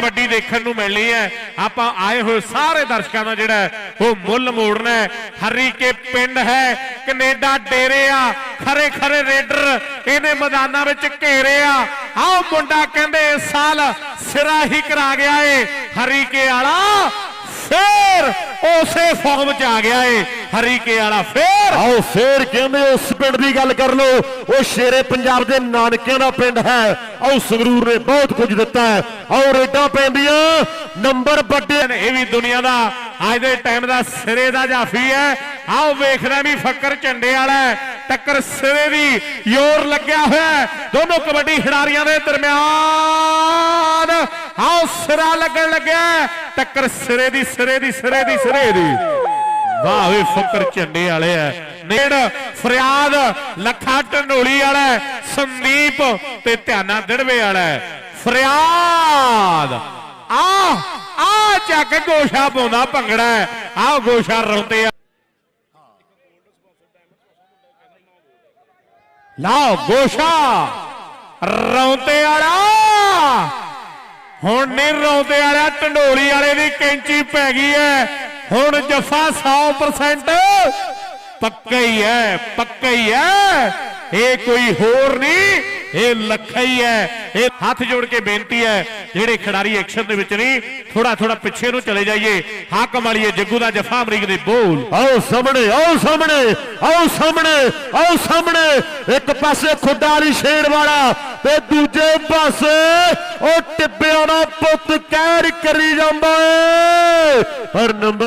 ਦੇਖਣ ਨੂੰ ਮਿਲਣੀ ਹੈ। ਆਪਾਂ ਆਏ ਹੋਏ ਸਾਰੇ ਦਰਸ਼ਕਾਂ ਦਾ ਜਿਹੜਾ ਉਹ ਮੁੱਲ ਮੋੜਨਾ ਹਰੀ ਕੇ ਪਿੰਡ ਹੈ, ਕੈਨੇਡਾ ਡੇਰੇ ਆ, ਖਰੇ ਖਰੇ ਰੇਡਰ, ਇਹਨੇ ਮੈਦਾਨਾਂ ਵਿੱਚ ਘੇਰੇ ਆ। ਆਹ ਮੁੰਡਾ ਕਹਿੰਦੇ ਇਸ ਸਾਲ ਸਿਰਾ ਹੀ ਕਰਾ ਗਿਆ ਏ ਹਰੀ ਕੇ ਵਾਲਾ। ਫੇਰ ਉਸੇ ਫਾਰਮ ਚ ਆ ਗਿਆ ਏ ਹਰੀਕੇ ਵਾਲਾ ਫੇਰ। ਆਓ ਫੇਰ ਕਹਿੰਦੇ ਉਸ ਪਿੰਡ ਦੀ ਗੱਲ ਕਰ ਲੋ ਉਹ ਸ਼ੇਰੇ ਪੰਜਾਬ ਦੇ ਨਾਨਕਿਆਂ ਦਾ ਪਿੰਡ ਹੈ। ਆਓ ਸੰਗਰੂਰ ਨੇ ਬਹੁਤ ਕੁਝ ਦਿੱਤਾ ਹੈ। ਆਓ ਰੇਡਾਂ ਪੈਂਦੀਆਂ ਨੰਬਰ ਵੱਡੇ ਨੇ ਇਹ ਵੀ ਦੁਨੀਆ ਦਾ ਅੱਜ ਦੇ ਟਾਈਮ ਦਾ ਸਿਰੇ ਦਾ ਜਾਫੀ ਹੈ। ਆਓ ਵੇਖਦਾ ਵੀ ਫੱਕਰ ਝੰਡੇ ਵਾਲਾ। ਟੱਕਰ ਸਿਰੇ ਦੀ ਜ਼ੋਰ ਲੱਗਿਆ ਹੋਇਆ ਦੋਨੋਂ ਕਬੱਡੀ ਖਿਡਾਰੀਆਂ ਦੇ ਦਰਮਿਆਨ ਆਓ ਸਿਰਾ ਲੱਗਣ ਲੱਗਿਆ ਟੱਕਰ ਸਿਰੇ ਦੀ ਸਿਰੇ ਦੀ ਸਿਰੇ ਦੀ ਸਿਰੇ ਦੀ। ਵਾਹ ਵੇ ਫੱਕਰ ਝੰਡੇ ਵਾਲੇ ਐ। ਨੇੜ ਫਰਿਆਦ ਲੱਖਾ ਢੰਡੋਲੀ ਵਾਲਾ ਸੰਦੀਪ ਤੇ ਧਿਆਨਾ ਦਿੜਵੇ ਵਾਲਾ ਹੈ। ਫਰਿਆਦ। ਆ ਆ ਚੱਕ ਗੋਸ਼ਾ ਪਾਉਂਦਾ ਭੰਗੜਾ ਆ ਗੋਸ਼ਾ ਰੌਂਦੇ ਆ। ਲਾਓ ਗੋਸ਼ਾ। ਰੌਂਤੇ ਵਾਲਾ। ਹੁਣ ਨਹੀਂ ਰੌਂਦੇ ਵਾਲਾ ਢੰਡੋਲੀ ਵਾਲੇ ਦੀ ਕੈਂਚੀ ਪੈ ਗਈ ਐ। ਹੁਣ ਜਫਾ 100% ਪੱਕਾ ਹੀ ਐ, ਪੱਕਾ ਹੀ ਐ। ਇਹ ਕੋਈ ਹੋਰ ਨਹੀਂ। ਇਹ ਲੱਖਾ ਹੀ ਹੈ ਇਹ ਹੱਥ ਜੋੜ ਕੇ ਬੇਨਤੀ ਹੈ, ਜਿਹੜੇ ਖਿਡਾਰੀ ਐਕਸ਼ਨ ਦੇ ਵਿੱਚ ਨਹੀਂ ਥੋੜਾ ਥੋੜਾ ਪਿੱਛੇ ਨੂੰ ਚਲੇ ਜਾਈਏ। ਹਾਕਮ ਵਾਲੀਏ ਜੱਗੂ ਦਾ ਜਫਾ ਅਮਰੀਕ ਦੇ ਬੋਲ। ਆਓ ਸਾਹਮਣੇ ਆਓ ਸਾਹਮਣੇ ਆਓ ਸਾਹਮਣੇ ਆਓ ਸਾਹਮਣੇ। ਇੱਕ ਪਾਸੇ ਖੁੱਡਾ ਵਾਲੀ ਸ਼ੇਰ ਵਾਲਾ ਤੇ ਦੂਜੇ ਪਾਸੇ ਉਹ ਟਿੱਬਿਆਂ ਦਾ ਪੁੱਤ ਕਹਿਰ ਕਰੀ ਜਾਂਦਾ ਏ। ਪਰ ਨੰਬਰ